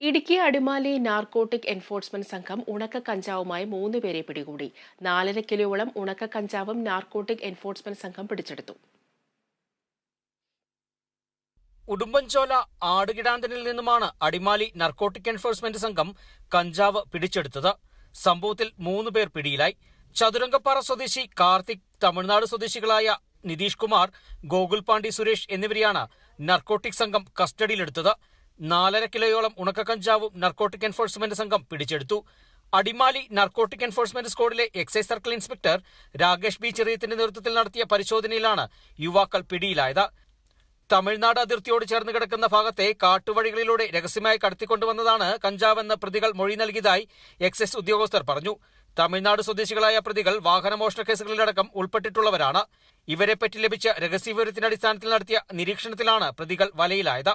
Idukki Adimali narcotic enforcement സംഘം ഉണക്ക കഞ്ചാവുമായി മൂന്ന് പേരെ പിടികൂടി. നാലര കിലോയോളം ഉണക്ക കഞ്ചാവും നാർക്കോട്ടിക് എൻഫോഴ്സ്മെന്റ് സംഘം പിടിച്ചെടുത്തു. ഉടുമ്പൻചോല ആടുകിടാന്തനിൽ നിന്നുമാണ് അടിമാലി നർക്കോട്ടിക് എൻഫോഴ്സ്മെന്റ് സംഘം കഞ്ചാവ് പിടിച്ചെടുത്തത്. സംഭവത്തിൽ മൂന്ന് പേർ പിടിയിലായി. ചതുരംഗപ്പാറ സ്വദേശി കാർത്തിക് തമിഴ്നാട് സ്വദേശികളായ നിതീഷ് കുമാർ ഗോകുൽ പാണ്ഡി സുരേഷ് എന്നിവരെയാണ് നർക്കോട്ടിക് സംഘം കസ്റ്റഡിയിലെടുത്തത്. നാലര കിലോയോളം ഉണക്ക കഞ്ചാവും നർക്കോട്ടിക് എൻഫോഴ്സ്മെന്റ് സംഘം പിടിച്ചെടുത്തു. Adimali narcotic enforcement സ്ക്വാഡിലെ excise circle inspector Rakesh B ചെറിയത്തിന്റെ നേതൃത്വത്തിൽ നടത്തിയ പരിശോധനയിലാണ് യുവാക്കൾ പിടിയിലായത്. തമിഴ്നാട് അതിർത്തിയോട് ചേർന്ന് കിടക്കുന്ന ഭാഗത്തെ കാട്ടുവഴികളിലൂടെ രഹസ്യമായി കടത്തിക്കൊണ്ടുവന്നതാണ് കഞ്ചാവെന്ന് പ്രതികൾ മൊഴി നൽകിയതായി എക്സൈസ് ഉദ്യോഗസ്ഥർ പറഞ്ഞു. തമിഴ്നാട് സ്വദേശികളായ പ്രതികൾ വാഹനമോഷണ കേസുകളിലടക്കം ഉൾപ്പെട്ടിട്ടുള്ളവരാണ്. ഇവരെപ്പറ്റി ലഭിച്ച രഹസ്യവിവരത്തിന്റെ അടിസ്ഥാനത്തിൽ നടത്തിയ നിരീക്ഷണത്തിലാണ് പ്രതികൾ വലയിലായത്.